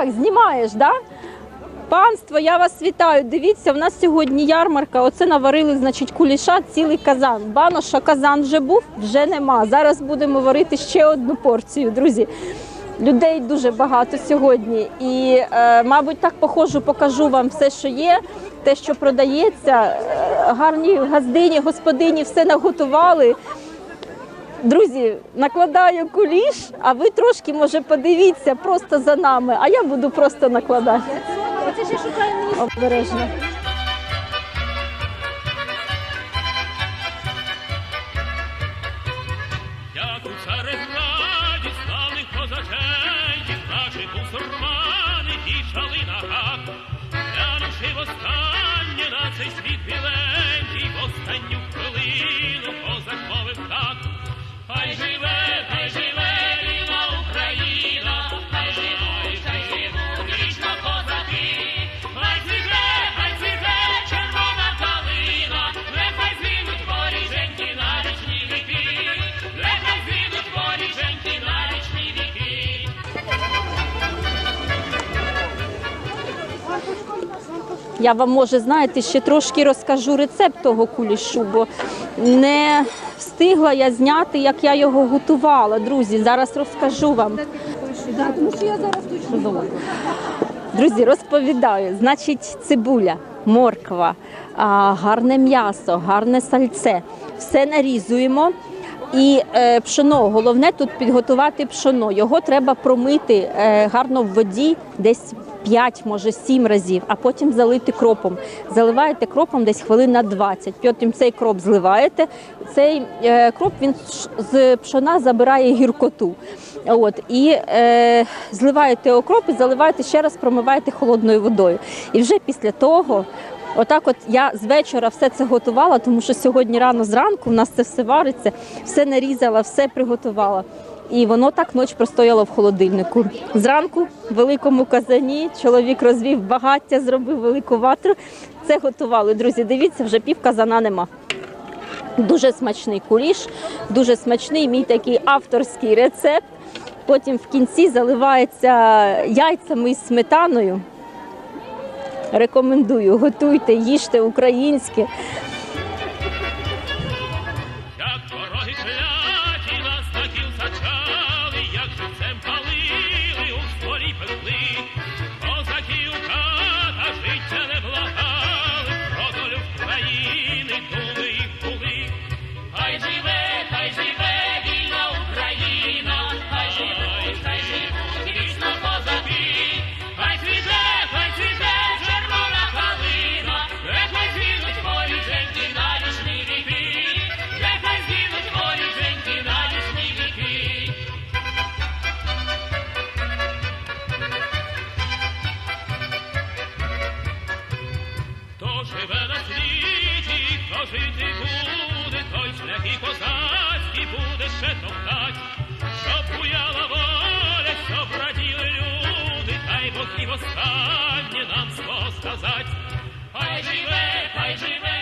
Так, знімаєш, да? Панство, я вас вітаю. Дивіться, в нас сьогодні ярмарка. Оце наварили, значить, куліша, цілий казан. Баноша казан вже був, вже нема. Зараз будемо варити ще одну порцію, друзі. Людей дуже багато сьогодні. І, е, мабуть, так похожу, покажу вам все, що є, те, що продається. Е, Гарні газдині, господині все наготували. Друзі, накладаю куліш, а ви трошки, може, подивіться просто за нами, а я буду просто накладати. Обережно. Як у цареграді славних козаченьків, наші бусурмани Хай Я вам, може, знаєте, ще трошки розкажу рецепт того кулішу, бо не встигла я зняти, як я його готувала. Друзі, зараз розкажу вам. Тому що я зараз точно Друзі, розповідаю. Значить, цибуля, морква, гарне м'ясо, гарне сальце. Все нарізуємо. І е, пшоно, головне тут підготувати пшоно. Його треба промити е, гарно в воді десь 5, може 7 разів, а потім залити кропом. Заливаєте кропом десь хвилин на 20. Потім цей кроп зливаєте. Цей е, кроп він з пшона забирає гіркоту. От і е, зливаєте окроп і заливаєте ще раз, промиваєте холодною водою. І вже після того. Отак, от я з вечора все це готувала, тому що сьогодні рано зранку в нас це все вариться, все нарізала, все приготувала. І воно так ніч простояло в холодильнику. Зранку в великому казані чоловік розвів багаття, зробив велику ватру. Це готували. Друзі, дивіться, вже пів казана нема. Дуже смачний куліш, дуже смачний мій такий авторський рецепт. Потім в кінці заливається яйцями і сметаною. Рекомендую, готуйте, їжте українське. Козацькі буде ще топтать, щоб буяла воля, щоб раділи люди, та й Бог і востаннє нам свого сказать. Хай живе, хай живе